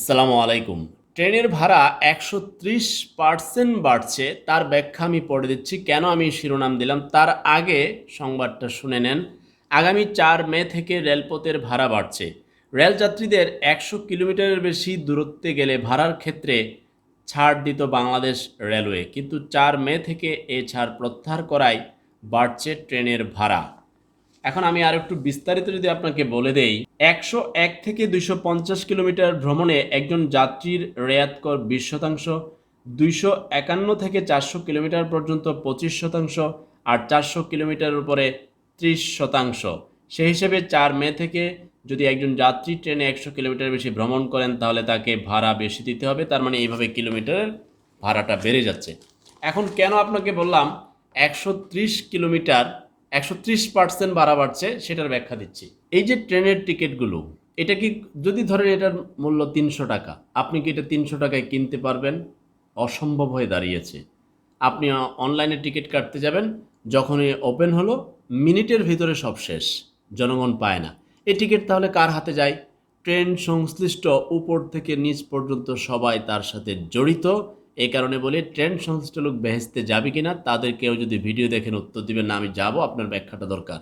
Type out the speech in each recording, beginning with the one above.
আসসালামু আলাইকুম। ট্রেনের ভাড়া একশো ত্রিশ পার্সেন্ট বাড়ছে, তার ব্যাখ্যা আমি পড়ে দিচ্ছি। কেন আমি শিরোনাম দিলাম? তার আগে সংবাদটা শুনে নেন। আগামী চার মে থেকে রেলপথের ভাড়া বাড়ছে। রেলযাত্রীদের একশো কিলোমিটারের বেশি দূরত্বে গেলে ভাড়ার ক্ষেত্রে ছাড় দিত বাংলাদেশ রেলওয়ে। কিন্তু চার মে থেকে এ ছাড় প্রত্যাহার করায় বাড়ছে ট্রেনের ভাড়া। এখন আমি আর একটু বিস্তারিত যদি আপনাকে বলে দেই, একশো এক থেকে দুইশো পঞ্চাশ কিলোমিটার ভ্রমণে একজন যাত্রীর রেয়াত কর বিশ শতাংশ, দুইশো একান্ন থেকে চারশো কিলোমিটার পর্যন্ত পঁচিশ শতাংশ আর চারশো কিলোমিটার উপরে ত্রিশ শতাংশ। সেই হিসেবে চার মে থেকে যদি একজন যাত্রী ট্রেনে একশো কিলোমিটার বেশি ভ্রমণ করেন, তাহলে তাকে ভাড়া বেশি দিতে হবে, তার মানে এইভাবে কিলোমিটারের ভাড়াটা বেড়ে যাচ্ছে। এখন কেন আপনাকে বললাম, একশো ত্রিশ কিলোমিটার একশো ত্রিশ পার্সেন্ট ভাড়া বাড়ছে, সেটার ব্যাখ্যা দিচ্ছি। এই যে ট্রেনের টিকিটগুলো, এটা কি যদি ধরেন এটার মূল্য তিনশো টাকা, আপনি কি এটা তিনশো টাকায় কিনতে পারবেন? অসম্ভব হয়ে দাঁড়িয়েছে। আপনি অনলাইনে টিকিট কাটতে যাবেন, যখনই ওপেন হলো, মিনিটের ভিতরে সব শেষ, জনগণ পায় না। এই টিকিট তাহলে কার হাতে যায়? ট্রেন সংশ্লিষ্ট উপর থেকে নিচ পর্যন্ত সবাই তার সাথে জড়িত এই কারণে বলি, ট্রেন সংশ্লিষ্ট লোক বেহেস্তে যাবে কিনা, তাদের কেউ যদি ভিডিও দেখেন উত্তর দিবেন না, আমি যাব, আপনার ব্যাখ্যাটা দরকার।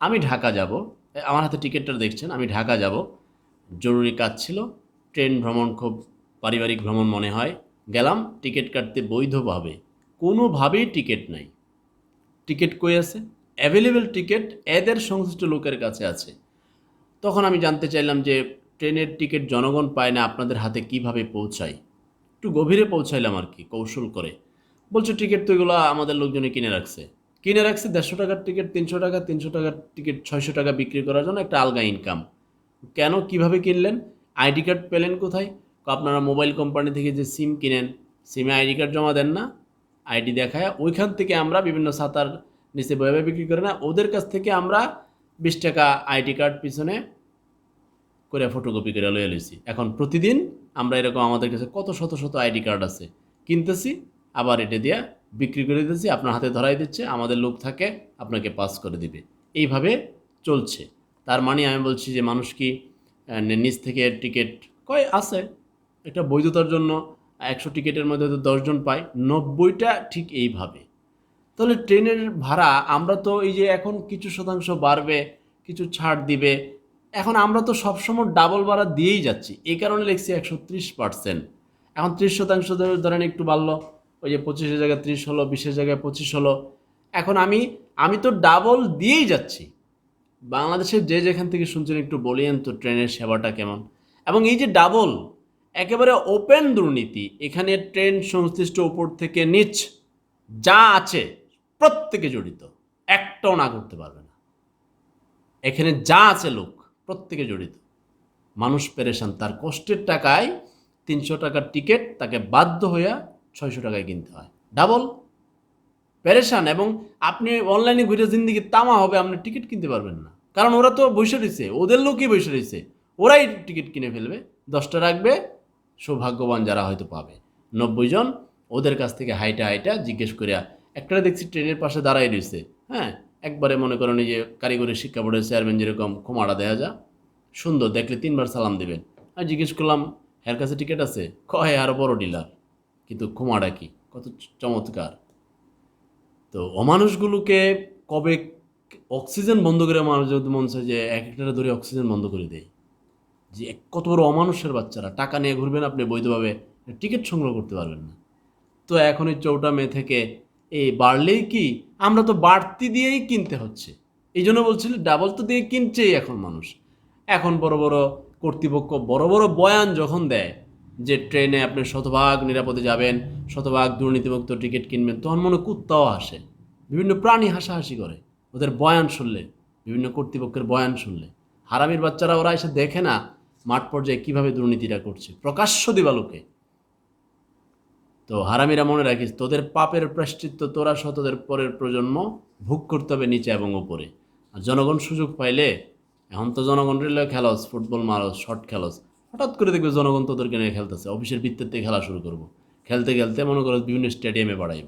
আমি ঢাকা যাব আমার হাতে টিকিটটা দেখছেন, আমি ঢাকা যাব। জরুরি কাজ ছিল, ট্রেন ভ্রমণ খুব পারিবারিক ভ্রমণ মনে হয়। গেলাম, টিকিট কাটতে বৈধভাবে, কোনোভাবেই টিকিট নাই। টিকিট কই আছে? অ্যাভেলেবেল টিকিট এদের সংশ্লিষ্ট লোকের কাছে আছে। তখন আমি জানতে চাইলাম যে, ট্রেনের টিকিট জনগণ পায় না, আপনাদের হাতে কীভাবে পৌঁছায়? একটু গভীরে পৌঁছাইলাম আর কি, কৌশল করে। বলছে, টিকিট তো এগুলো আমাদের লোকজনে কিনে রাখছে। কিনে রাখছে দেড়শো টাকার টিকিট, তিনশো টাকা, তিনশো টাকার টিকিট, ছয়শো টাকা বিক্রি করার জন্য একটা আলগা ইনকাম কেন, কীভাবে কিনলেন? আইডি কার্ড পেলেন কোথায়? আপনারা মোবাইল কোম্পানি থেকে যে সিম কিনেন সিমে আইডি কার্ড জমা দেন না। আইডি দেখায়, ওইখান থেকে আমরা বিভিন্ন সাঁতার নিচে বয়ে বিক্রি করে না। ওদের কাছ থেকে আমরা বিশ টাকা আইডি কার্ড পিছনে করে ফটোকপি করে লয়ে লইছি। এখন প্রতিদিন আমরা এরকম আমাদের কাছে কত শত শত আইডি কার্ড আছে। কিনতেছি, আবার এটা দিয়ে বিক্রি করে দিতেছি, আপনার হাতে ধরাই দিচ্ছে, আমাদের লোক থাকে, আপনাকে পাস করে দিবে। এইভাবে চলছে। তার মানে আমি বলছি যে মানুষ কি নিচ থেকে টিকিট কয় আছে? এটা বৈধতার জন্য একশো টিকিটের মধ্যে হয়তো দশজন পায়, নব্বইটা ঠিক এইভাবে। তাহলে ট্রেনের ভাড়া, আমরা তো এই যে এখন কিছু শতাংশ বাড়বে, কিছু ছাড় দিবে এখন আমরা তো সবসময় ডাবল বাড়া দিয়েই যাচ্ছি। এই কারণে লিখছি একশো ত্রিশ পার্সেন্ট এখন ত্রিশ শতাংশ ধরেন একটু বাড়লো, ওই যে পঁচিশের জায়গায় ত্রিশ হলো, বিশের জায়গায় পঁচিশ হলো। এখন আমি আমি তো ডাবল দিয়েই যাচ্ছি। বাংলাদেশের যে যেখান থেকে শুনছেন একটু বলিয়েন তো ট্রেনের সেবাটা কেমন। এবং এই যে ডাবল একেবারে ওপেন দুর্নীতি, এখানে ট্রেন সংশ্লিষ্ট উপর থেকে নিচ যা আছে, প্রত্যেকে জড়িত। একটাও না করতে পারবে না। এখানে যা আছে লোক। প্রত্যেকে জড়িত। মানুষ পেরেশান, তার কষ্টের টাকায় তিনশো টাকার টিকিট তাকে বাধ্য হইয়া ছয়শো টাকায় কিনতে হয়। ডাবল। পেরেশান এবং আপনি অনলাইনে ঘুরে জিন্দিগি তামা হবে, আপনি টিকিট কিনতে পারবেন না। কারণ ওরা তো বসে রয়েছে, ওদের লোকই বসে রয়েছে। ওরাই টিকিট কিনে ফেলবে, দশটা রাখবে, সৌভাগ্যবান যারা হয়তো পাবে। নব্বই জন ওদের কাছ থেকে হাইটা হাইটা জিজ্ঞেস করিয়া একটা দেখছি ট্রেনের পাশে দাঁড়াই রয়েছে। হ্যাঁ একবারে মনে করেন যে কারিগরি শিক্ষা বোর্ডের চেয়ারম্যান যেরকম ক্ষমাটা দেওয়া যা, সুন্দর, দেখলে তিনবার সালাম দেবেন। আমি জিজ্ঞেস করলাম এর কাছে টিকিট আছে? কয় আরও বড় ডিলার কিন্তু ক্ষমাটা কি? কত চমৎকার। তো অমানুষগুলোকে কবে অক্সিজেন বন্ধ করে মানুষ যদি মন চায় যে এক একটা ধরে অক্সিজেন বন্ধ করে দেয়? যে কত বড় অমানুষের বাচ্চারা, টাকা নিয়ে ঘুরবেন আপনি বৈধভাবে টিকিট সংগ্রহ করতে পারবেন না। তো এখন এই চৌটা মে থেকে এই বাড়লেই কি আমরা তো বাড়তি দিয়েই কিনতে হচ্ছে। এই জন্য বলছিল ডাবল তো দিয়ে কিনছেই এখন মানুষ। এখন বড় বড় কর্তৃপক্ষ বড় বড় বয়ান যখন দেয় যে ট্রেনে আপনি শতভাগ নিরাপদে যাবেন, শতভাগ দুর্নীতিমুক্ত টিকিট কিনবেন, তখন মনে কুত্তাও আসে বিভিন্ন প্রাণী হাসাহাসি করে। ওদের বয়ান শুনলে, বিভিন্ন কর্তৃপক্ষের বয়ান শুনলে। হারামির বাচ্চারা ওরা এসে দেখে না মাঠ পর্যায়ে কীভাবে দুর্নীতিটা করছে। প্রকাশ্য দিবালোকে। তো হারামিরা মনে রাখিস, তোদের পাপের প্রাশ্চিত্য তোরা শতদের পরের প্রজন্ম ভোগ করতে হবে নিচে এবং ওপরে আর জনগণ সুযোগ পাইলে এখন তো জনগণ রেলওয়ে খেলস, ফুটবল মারস শর্ট খেলস। হঠাৎ করে দেখবে জনগণ তোদেরকে নিয়ে খেলতেছে, অফিসের ভিত্তিতে খেলা শুরু করব। খেলতে খেলতে মনে করো বিভিন্ন স্টেডিয়ামে বাড়াইব।